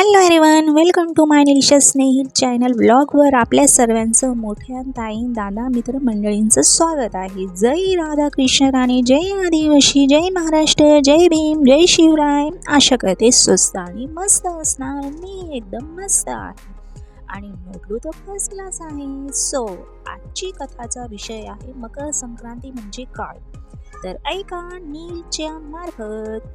Hello everyone welcome to my निलिशस स्नेहित channel ब्लॉगवर आपल्या सर्वांचं मोठ्या ताई दादा मित्र मंडळींचं स्वागत आहे. जय राधा कृष्ण राणी जय आदिवासी जय महाराष्ट्र जय भीम जय शिवराय. आशा करते स्वस्त आणि मस्त असणार. मी एकदम मस्त आहे. आणि मोठू तर फर्स्ट क्लास आहे. सो आजची कथाचा विषय आहे मकर संक्रांती म्हणजे काय? तर ऐका नीलच्या मार्फत.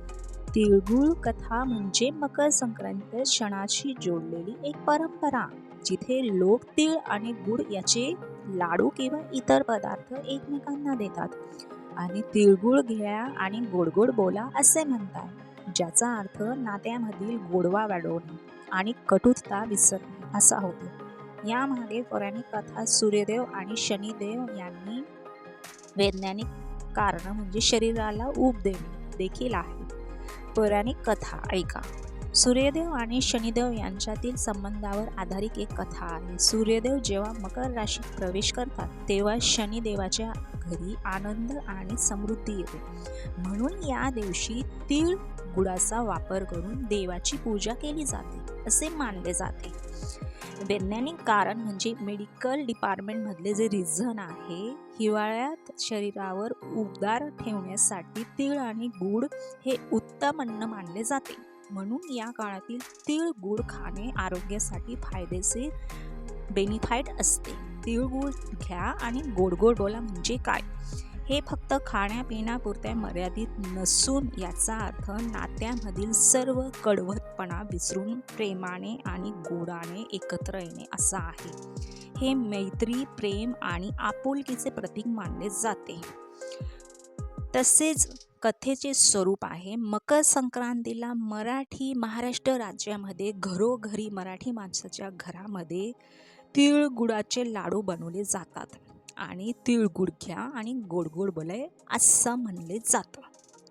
तिळगुळ कथा म्हणजे मकर संक्रांत क्षणाशी जोडलेली एक परंपरा जिथे लोक तीळ आणि गुळ याचे लाडू किंवा इतर पदार्थ एकमेकांना देतात. आणि तिळगुळ घ्या आणि गोड गोड बोला असे म्हणतात ज्याचा अर्थ नात्यामधील गोडवा वाढवणे आणि कटुता विसरणे असा होतो. यामागे पौराणिक कथा सूर्यदेव आणि शनिदेव यांनी वैज्ञानिक कारण म्हणजे शरीराला ऊब देणे देखील आहे. पौराणिक कथा ऐका. सूर्यदेव आणि शनिदेव यांच्यातील संबंधावर आधारित एक कथा आहे. सूर्यदेव जेव्हा मकर राशीत प्रवेश करतात तेव्हा शनिदेवाच्या घरी आनंद आणि समृद्धी येते. म्हणून या दिवशी तीळ गुळाचा वापर करून देवाची पूजा केली जाते असे मानले जाते. वैज्ञानिक कारण म्हणजे मेडिकल डिपार्टमेंटमधले जे रिझन आहे हिवाळ्यात शरीरावर उबदार ठेवण्यासाठी तीळ आणि गूळ हे उत्तम अन्न मानले जाते. म्हणून या काळातील तीळ गूळ खाणे आरोग्यासाठी फायदेशीर बेनिफाईट असते. तिळगुळ घ्या आणि गोड बोला म्हणजे काय? हे फक्त खाण्यापिण्यापुरत्या मर्यादित नसून याचा अर्थ नात्यामधील सर्व कडवतपणा विसरून प्रेमाने आणि गोडाने एकत्र येणे असा आहे. हे मैत्री प्रेम आणि आपुलकीचे प्रतीक मानले जाते. तसेच कथेचे स्वरूप आहे. मकर संक्रांतीला मराठी महाराष्ट्र राज्यामध्ये घरोघरी मराठी माणसाच्या घरामध्ये तिळगुळाचे लाडू बनवले जातात आणि तिळगुळ घ्या आणि गोड गोड बोलाय असं म्हणले जातं.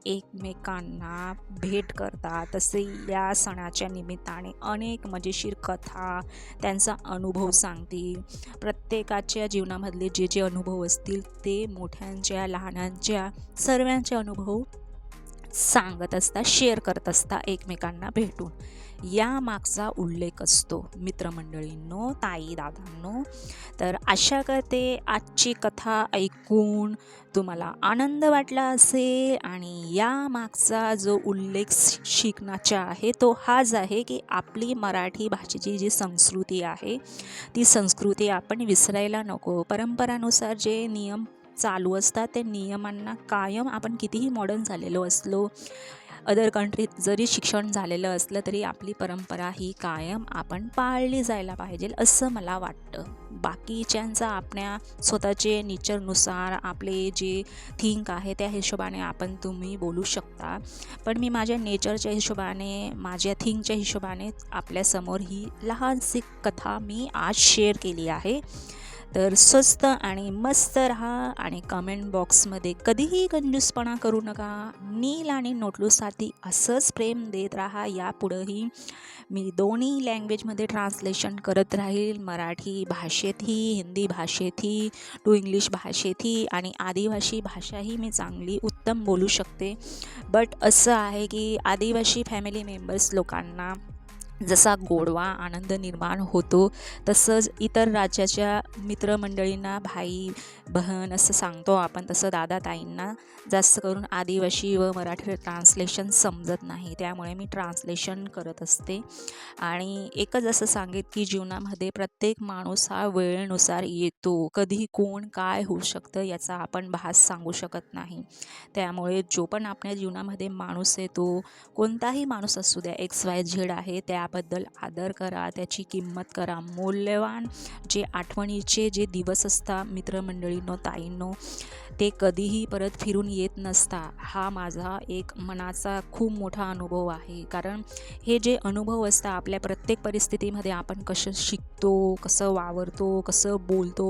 एकमेकांना भेट करतात तसे या सणाच्या निमित्ताने अनेक मजेशीर कथा त्यांचा अनुभव सांगतील. प्रत्येकाच्या जीवनामधले जे जे अनुभव असतील ते मोठ्यांच्या लहानांच्या सर्वांचे अनुभव सांगत असता शेअर करत असता एकमेकांना भेटून. या मागचा उल्लेख असतो मित्रमंडळींनो ताई दादांनो. तर आशा करते आजची कथा ऐकून तुम्हाला आनंद वाटला असेल आणि या मागचा जो उल्लेख शिकण्याचा आहे तो हाच आहे की आपली मराठी भाषेची जी संस्कृती आहे ती संस्कृती आपण विसरायला नको. परंपरानुसार जे नियम चालू असतात त्या नियमांना कायम आपण कितीही मॉडर्न झालेलो असलो अदर कंट्रीत जरी शिक्षण झालेलं असलं तरी आपली परंपरा ही कायम आपण पाळली जायला पाहिजे असं मला वाटतं. बाकीच्यांचा आपल्या स्वतःचे नेचरनुसार आपले जे थिंक आहे त्या हिशोबाने आपण तुम्ही बोलू शकता. पण मी माझ्या नेचरच्या हिशोबाने माझ्या थिंकच्या हिशोबाने आपल्यासमोर ही लहानशी कथा मी आज शेअर केली आहे. तर स्वस्त आणि मस्त राहा आणि कमेंट बॉक्समध्ये कधीही कंजूसपणा करू नका. नील आणि नोटलूसाठी असंच प्रेम देत राहा. यापुढंही मी दोन्ही लँग्वेजमध्ये ट्रान्सलेशन करत राहील. मराठी भाषेतही हिंदी भाषेतही टू इंग्लिश भाषेतही आणि आदिवासी भाषाही मी चांगली उत्तम बोलू शकते. बट असं आहे की आदिवासी फॅमिली मेंबर्स लोकांना जसा गोडवा आनंद निर्माण होतो तसंच इतर राज्याच्या मित्रमंडळींना भाई बहन असं सांगतो आपण तसं दादा ताईंना जास्त करून आदिवासी व मराठी ट्रान्सलेशन समजत नाही. त्यामुळे मी ट्रान्सलेशन करत असते. आणि एकच असं सांगेत की जीवनामध्ये प्रत्येक माणूस हा वेळेनुसार येतो. कधी कोण काय होऊ शकतं याचा आपण भास सांगू शकत नाही. त्यामुळे जो पण आपल्या जीवनामध्ये माणूस येतो कोणताही माणूस असू द्या एक्स वाय झेड आहे त्या त्याबद्दल आदर करा त्याची किंमत करा. मौल्यवान जे आठवणीचे जे दिवस असतात मित्रमंडळींनो ताईंनो ते कधीही परत फिरून येत नसता. हा माझा एक मनाचा खूप मोठा अनुभव आहे. कारण हे जे अनुभव असतात आपल्या प्रत्येक परिस्थितीमध्ये आपण कसं शिकतो कसं वावरतो कसं बोलतो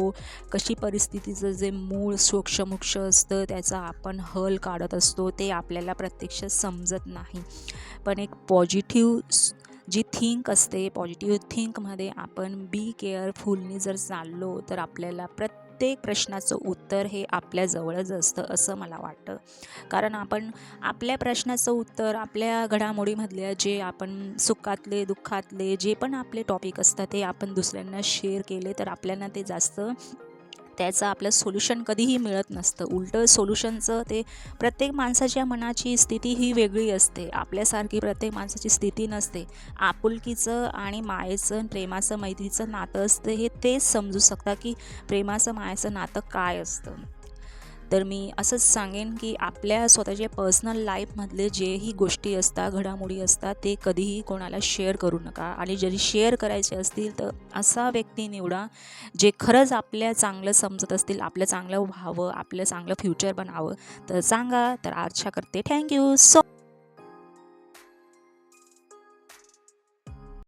कशी परिस्थितीचं जे मूळ सूक्ष्मोक्ष असतं त्याचा आपण हल काढत असतो ते आपल्याला प्रत्यक्ष समजत नाही. पण एक पॉझिटिव्ह जी थिंक असते पॉझिटिव्ह थिंकमध्ये आपण बी केअरफुलनी जर चाललो तर आपल्याला प्रत्येक प्रत्येक प्रश्नाचं उत्तर हे आपल्याजवळच असतं असं मला वाटतं. कारण आपण आपल्या प्रश्नाचं उत्तर आपल्या घडामोडीमधल्या जे आपण सुखातले दुःखातले जे पण आपले टॉपिक असतात ते आपण दुसऱ्यांना शेअर केले तर आपल्याला ते जास्त त्याचं आपलं सोल्युशन कधीही मिळत नसतं. उलटं सोल्युशनचं ते प्रत्येक माणसाच्या मनाची स्थिती ही वेगळी असते. आपल्यासारखी प्रत्येक माणसाची स्थिती नसते. आपुलकीचं आणि मायेचं प्रेमाचं मैत्रीचं नातं असतं हे तेच समजू शकता की प्रेमाचं मायाचं नातं काय असतं. तर मी असंच सांगेन की आपल्या स्वतःच्या पर्सनल लाईफमधले जेही गोष्टी असतात घडामोडी असतात ते कधीही कोणाला शेअर करू नका. आणि जरी शेअर करायचे असतील तर असा व्यक्ती निवडा जे खरंच आपल्या चांगलं समजत असतील आपलं चांगलं व्हावं आपलं चांगलं फ्युचर बनावं. तर सांगा तर आशा करते थँक्यू सो